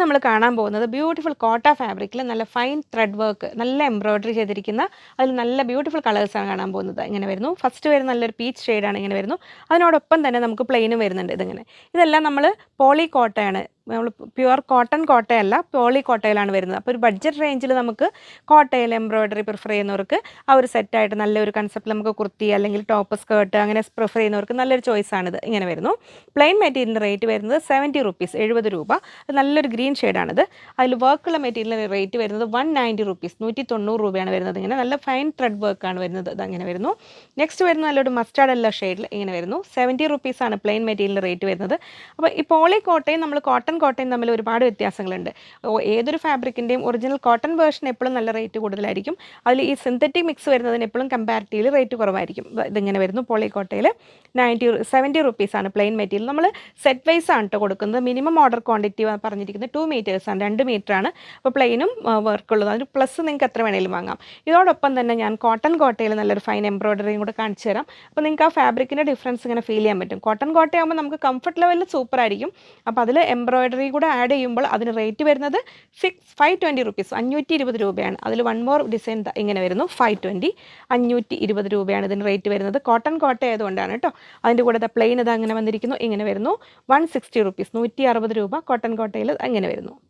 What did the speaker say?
നമ്മൾ കാണാൻ പോകുന്നത് ബ്യൂട്ടിഫുൾ കോട്ട ഫാബ്രിക്കിൽ നല്ല ഫൈൻ ത്രെഡ് വർക്ക് നല്ല എംബ്രോയിഡറി ചെയ്തിരിക്കുന്ന അതിൽ നല്ല ബ്യൂട്ടിഫുൾ കളേഴ്സാണ് കാണാൻ പോകുന്നത്. ഇങ്ങനെ വരുന്നു. ഫസ്റ്റ് വരുന്ന നല്ലൊരു പീച്ച് ഷെയ്ഡാണ് ഇങ്ങനെ വരുന്നു. അതിനോടൊപ്പം തന്നെ നമുക്ക് പ്ലെയിനും വരുന്നുണ്ട് ഇതിങ്ങനെ. ഇതെല്ലാം നമ്മൾ പോളി കോട്ടയാണ് നമ്മൾ പ്യുവർ കോട്ടൺ കോട്ടയല്ല പോളി കോട്ടയിലാണ് വരുന്നത്. അപ്പോൾ ഒരു ബഡ്ജറ്റ് റേഞ്ചിൽ നമുക്ക് കോട്ടയിൽ എംബ്രോയ്ഡറി പ്രിഫർ ചെയ്യുന്നവർക്ക് ആ ഒരു സെറ്റായിട്ട് നല്ലൊരു കൺസെപ്റ്റ് നമുക്ക് കുർത്തി അല്ലെങ്കിൽ ടോപ്പ് സ്കേർട്ട് അങ്ങനെ പ്രിഫർ ചെയ്യുന്നവർക്ക് നല്ലൊരു ചോയ്സാണിത് ഇങ്ങനെ വരുന്നു. പ്ലെയിൻ മെറ്റീരിയലിന്റെ റേറ്റ് വരുന്നത് സെവന്റി റുപ്പീസ് എഴുപത് രൂപ. നല്ലൊരു ഗ്രീൻ ഷെയ്ഡാണിത് അതിൽ വർക്കുള്ള മെറ്റീരിയലിന്റെ റേറ്റ് വരുന്നത് വൺ നയന്റി റുപ്പീസ് നൂറ്റി തൊണ്ണൂറ് രൂപയാണ് വരുന്നത് ഇങ്ങനെ. നല്ല ഫൈൻ ത്രെഡ് വർക്കാണ് വരുന്നത് അതങ്ങനെ വരുന്നു. നെക്സ്റ്റ് വരുന്ന നല്ലൊരു മസ്റ്റാർഡ് എല്ലാ ഷെയ്ഡിൽ ഇങ്ങനെ വരുന്നു. സെവന്റി റുപ്പീസാണ് പ്ലെയിൻ മെറ്റീരിയലിന്റെ റേറ്റ് വരുന്നത്. അപ്പോൾ ഈ പോളി കോട്ടയും നമ്മൾ കോട്ടൺ കോട്ടയും തമ്മിൽ ഒരുപാട് വ്യത്യാസങ്ങളുണ്ട്. ഏതൊരു ഫാബ്രിക്കിന്റെയും ഒറിജിനൽ കോട്ടൺ വേർഷൻ എപ്പോഴും നല്ല റേറ്റ് കൂടുതലായിരിക്കും. അതിൽ ഈ സിന്തറ്റിക് മിക്സ് വരുന്നതിന് എപ്പോഴും കമ്പാരിറ്റീവ്ലി റേറ്റ് കുറവായിരിക്കും. ഇത് ഇതിങ്ങനെ വരുന്നു. പോളിക്കോട്ടയിൽ നയന്റി സെവന്റി റുപ്പീസാണ് പ്ലെയിൻ മെറ്റീരിയൽ നമ്മൾ സെറ്റ് വൈസ് ആണ് കേട്ടോ കൊടുക്കുന്നത്. മിനിമം ഓർഡർ ക്വാണ്ടിറ്റി പറഞ്ഞിരിക്കുന്നത് ടു മീറ്റേഴ്സാണ് രണ്ട് മീറ്ററാണ് അപ്പോൾ പ്ലെയിനും വർക്കുള്ളത് അതിന് പ്ലസ് നിങ്ങൾക്ക് എത്ര വേണേലും വാങ്ങാം. ഇതോടൊപ്പം തന്നെ ഞാൻ കോട്ടൺ കോട്ടയിൽ നല്ലൊരു ഫൈൻ എംബ്രോയിഡറിയും കൂടെ കാണിച്ചു തരാം. അപ്പോൾ നിങ്ങൾക്ക് ആ ഫാബ്രിക്കിന്റെ ഡിഫറൻസ് ഇങ്ങനെ ഫീൽ ചെയ്യാൻ പറ്റും. കോട്ടൺ കോട്ടയാകുമ്പോൾ നമുക്ക് കംഫർട്ട് ലെവലിൽ സൂപ്പർ ആയിരിക്കും. അപ്പോൾ അതിൽ എംബ്രോയ്ഡറി കൂടെ ആഡ് ചെയ്യുമ്പോൾ അതിന് റേറ്റ് വരുന്നത് സിക്സ് ഫൈവ് ട്വന്റി റുപ്പീസ് അഞ്ഞൂറ്റി ഇരുപത് രൂപയാണ്. അതിൽ വൺ മോർ ഡിസൈൻ ഇങ്ങനെ വരുന്നു. ഫൈവ് ട്വന്റി അഞ്ഞൂറ്റി ഇരുപത് രൂപയാണ് ഇതിന് റേറ്റ് വരുന്നത്. കോട്ടൺ കോട്ട ആയതുകൊണ്ടാണ് കേട്ടോ അതിന്റെ കൂടെ പ്ലെയിൻ ഇത് അങ്ങനെ വന്നിരിക്കുന്നു. ഇങ്ങനെ വരുന്നു. വൺ സിക്സ്റ്റി റുപ്പീസ് നൂറ്റി അറുപത് രൂപ കോട്ടൺ കോട്ടയിൽ അങ്ങനെ വരുന്നു.